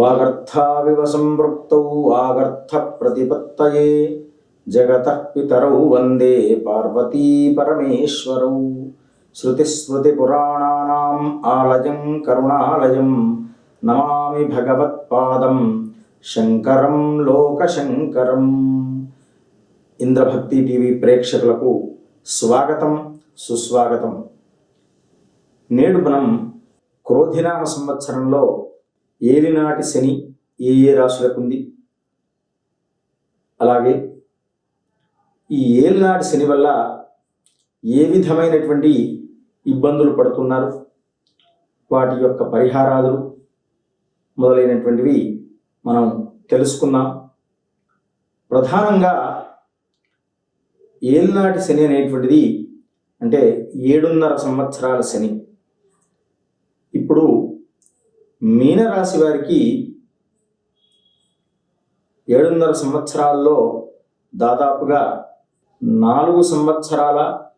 వాగర్థావివ సంపృక్తౌ వాగర్థ ప్రతిపత్తయే జగత పితరౌ వందే పార్వతీ పరమేశ్వరౌ శృతిస్మృతిపురాణానాం ఆలయం కరుణాలయం నమామి భగవత్పాదం శంకరం లోకశంకరం. ఇంద్రభక్తి టీవీ ప్రేక్షకులకు స్వాగతం సుస్వాగతం. నేడు మనం క్రోధినామ సంవత్సరంలో ఏలినాటి శని ఏ ఏ రాశులకు ఉంది అలాగే ఈ ఏలినాటి శని వల్ల ఏ విధమైనటువంటి ఇబ్బందులు పడుతున్నారు? వాటి యొక్క పరిహారాలు మొదలైనటువంటివి మనం తెలుసుకుందాం. ప్రధానంగా ఏలినాటి శని అనేటువంటిది అంటే ఏడున్నర సంవత్సరాల శని. ఇప్పుడు మీనరాశి వారికి ఏడున్నర సంవత్సరాల్లో దాదాపుగా నాలుగు సంవత్సరాల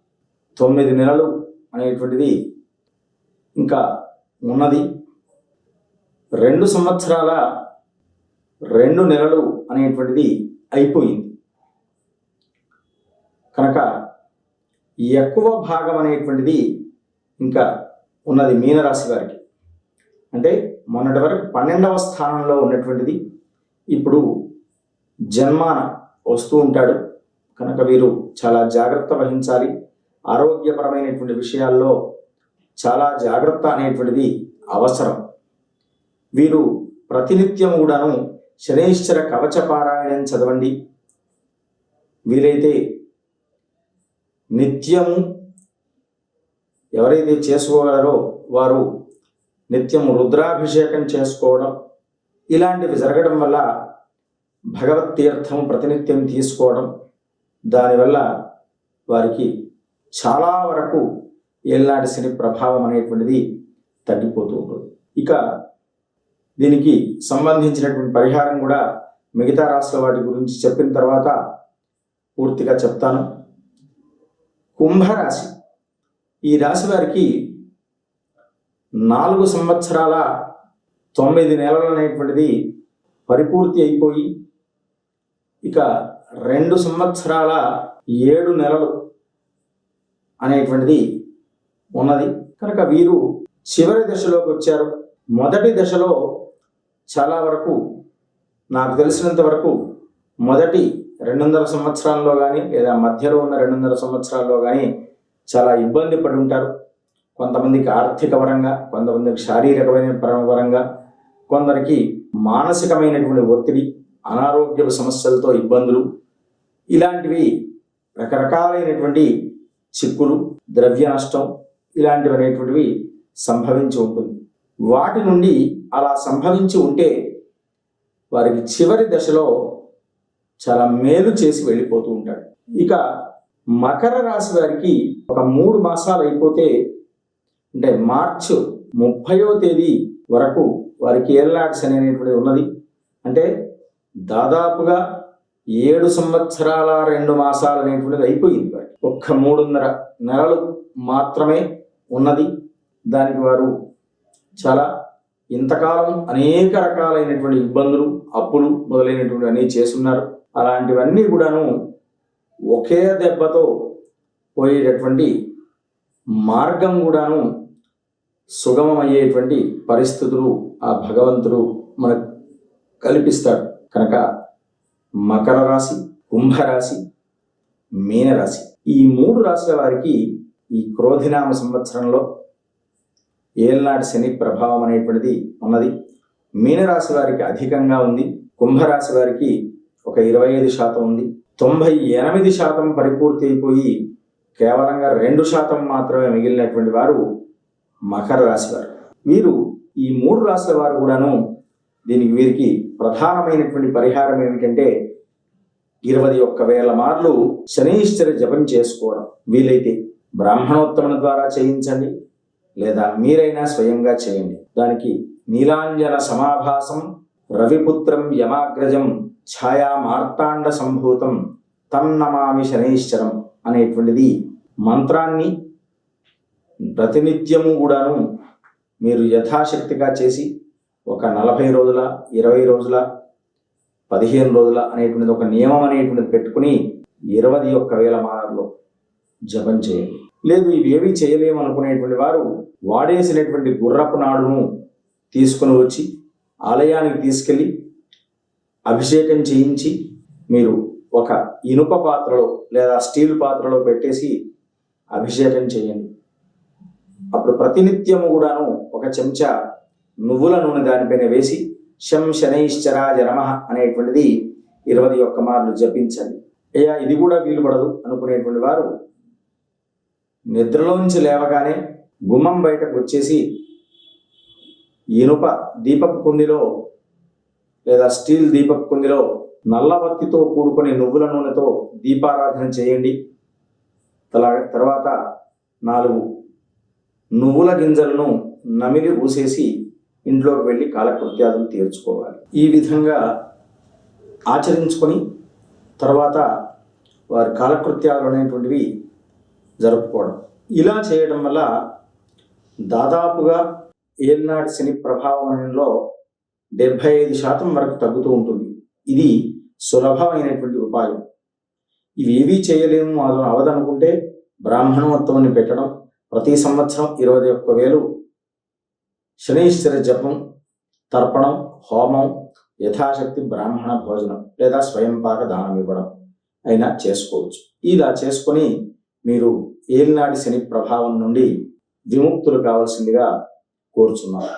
తొమ్మిది నెలలు అనేటువంటిది ఇంకా ఉన్నది. రెండు సంవత్సరాల రెండు నెలలు అనేటువంటిది అయిపోయింది. కనుక ఎక్కువ భాగం అనేటువంటిది ఇంకా ఉన్నది మీనరాశి వారికి. అంటే మొన్నటి వరకు పన్నెండవ స్థానంలో ఉన్నటువంటిది ఇప్పుడు జన్మాన వస్తూ ఉంటాడు. కనుక వీరు చాలా జాగ్రత్త వహించాలి. ఆరోగ్యపరమైనటువంటి విషయాల్లో చాలా జాగ్రత్త అనేటువంటిది అవసరం. వీరు ప్రతినిత్యం కూడాను శనేశ్వర కవచ పారాయణం చదవండి. వీలైతే నిత్యము ఎవరైతే చేసుకోగలరో వారు నిత్యం రుద్రాభిషేకం చేసుకోవడం ఇలాంటివి జరగడం వల్ల భగవత్ తీర్థం ప్రతినిత్యం తీసుకోవడం దానివల్ల వారికి చాలా వరకు ఏళ్ళనాటి శని ప్రభావం అనేటువంటిది తగ్గిపోతూ ఉంటుంది. ఇక దీనికి సంబంధించినటువంటి పరిహారం కూడా మిగతా రాష్ట్రాల వాటి గురించి చెప్పిన తర్వాత పూర్తిగా చెప్తాను. కుంభరాశి. ఈ రాశి వారికి నాలుగు సంవత్సరాల తొమ్మిది నెలలు అనేటువంటిది పరిపూర్తి అయిపోయి ఇక రెండు సంవత్సరాల ఏడు నెలలు అనేటువంటిది ఉన్నది. కనుక వీరు చివరి దశలోకి వచ్చారు. మొదటి దశలో చాలా వరకు నాకు తెలిసినంత వరకు మొదటి వందల సంవత్సరాల్లో కానీ లేదా మధ్యలో ఉన్న రెండు వందల సంవత్సరాల్లో కానీ చాలా ఇబ్బంది పడి ఉంటారు. కొంతమందికి ఆర్థిక పరంగా కొంతమందికి శారీరకమైన పరంగా కొందరికి మానసికమైనటువంటి ఒత్తిడి అనారోగ్య సమస్యలతో ఇబ్బందులు ఇలాంటివి రకరకాలైనటువంటి చిక్కులు ద్రవ్య నష్టం ఇలాంటివి అనేటువంటివి సంభవించి ఉంటుంది. వాటి నుండి అలా సంభవించి ఉంటే వారికి చివరి దశలో చాలా మేలు చేసి వెళ్ళిపోతూ ఉంటాడు. ఇక మకర రాశి వారికి ఒక మూడు మాసాలు అయిపోతే అంటే మార్చ్ ముప్పయో తేదీ వరకు వారికి ఏళ్ళాడ్స్ అనేటువంటిది ఉన్నది? అంటే దాదాపుగా ఏడు సంవత్సరాల రెండు మాసాలు అనేటువంటిది అయిపోయింది వారికి. ఒక్క మూడున్నర నెలలు మాత్రమే ఉన్నది. దానికి వారు చాలా ఇంతకాలం అనేక రకాలైనటువంటి ఇబ్బందులు అప్పులు మొదలైనటువంటి అన్నీ చేస్తున్నారు. అలాంటివన్నీ కూడాను ఒకే దెబ్బతో పోయేటటువంటి మార్గం కూడాను సుగమమయ్యేటువంటి పరిస్థితులు ఆ భగవంతుడు మనకు కల్పిస్తాడు. కనుక మకర రాశి కుంభరాశి మీనరాశి ఈ మూడు రాశుల వారికి ఈ క్రోధినామ సంవత్సరంలో ఏళ్ళనాటి శని ప్రభావం అనేటువంటిది ఉన్నది. మీనరాశి వారికి అధికంగా ఉంది. కుంభరాశి వారికి ఒక ఇరవై ఐదు శాతం ఉంది. తొంభై ఎనిమిది శాతం పరిపూర్తి అయిపోయి కేవలంగా రెండు శాతం మాత్రమే మిగిలినటువంటి వారు మకర రాశి వారు. వీరు ఈ మూడు రాశుల వారు కూడాను దీనికి వీరికి ప్రధానమైనటువంటి పరిహారం ఏమిటంటే ఇరవై ఒక్క వేల మార్లు శనీశ్వర జపం చేసుకోవడం. వీలైతే బ్రాహ్మణోత్తమన ద్వారా చేయించండి లేదా మీరైనా స్వయంగా చేయండి. దానికి నీలాంజన సమాభాసం రవిపుత్రం యమాగ్రజం ఛాయా మార్తాండ సంభూతం తం నమామి శనైశ్వరం అనేటువంటిది మంత్రాన్ని ప్రతినిత్యము కూడాను మీరు యథాశక్తిగా చేసి ఒక నలభై రోజుల ఇరవై రోజుల పదిహేను రోజుల అనేటువంటిది ఒక నియమం అనేటువంటిది పెట్టుకుని ఇరవై ఒక్క వేల మాలలో జపం చేయండి. లేదు ఇవేవి చేయలేము అనుకునేటువంటి వారు వాడేసినటువంటి గుర్రపు నాడును తీసుకుని వచ్చి ఆలయానికి తీసుకెళ్ళి అభిషేకం చేయించి మీరు ఒక ఇనుప పాత్రలో లేదా స్టీల్ పాత్రలో పెట్టేసి అభిషేకం చేయండి. అప్పుడు ప్రతినిత్యము కూడాను ఒక చెంచా నువ్వుల నూనె దానిపైన వేసి శం శనైశ్చరాజ నమః అనేటువంటిది ఇరవై ఒక్క మార్లు జపించండి. అయ్యా ఇది కూడా వీలు పడదు అనుకునేటువంటి వారు నిద్రలోంచి లేవగానే గుమ్మం బయటకు వచ్చేసి ఇనుప దీపపు కుందిలో లేదా స్టీల్ దీపపు కుందిలో నల్లబత్తితో కూడుకునే నువ్వుల నూనెతో దీపారాధన చేయండి. తర్వాత నాలుగు నువ్వుల గింజలను నమిలి ఊసేసి ఇంట్లోకి వెళ్ళి కాలకృత్యాలను తీర్చుకోవాలి. ఈ విధంగా ఆచరించుకొని తర్వాత వారి కాలకృత్యాలు అనేటువంటివి జరుపుకోవడం. ఇలా చేయడం వల్ల దాదాపుగా ఏలినాటి శని ప్రభావంలో డెబ్భై ఐదు శాతం వరకు తగ్గుతూ ఉంటుంది. ఇది సులభమైనటువంటి ఉపాయం. ఇవేవీ చేయలేము అది అవదనుకుంటే బ్రాహ్మణోత్సవాన్ని పెట్టడం ప్రతి సంవత్సరం ఇరవై ఒక్క వేలు శనీశ్వర జపం తర్పణం హోమం యథాశక్తి బ్రాహ్మణ భోజనం లేదా స్వయంపాక దానం ఇవ్వడం అయినా చేసుకోవచ్చు. ఇలా చేసుకొని మీరు ఏలినాటి శని ప్రభావం నుండి విముక్తులు కావాల్సిందిగా కోరుచున్నారు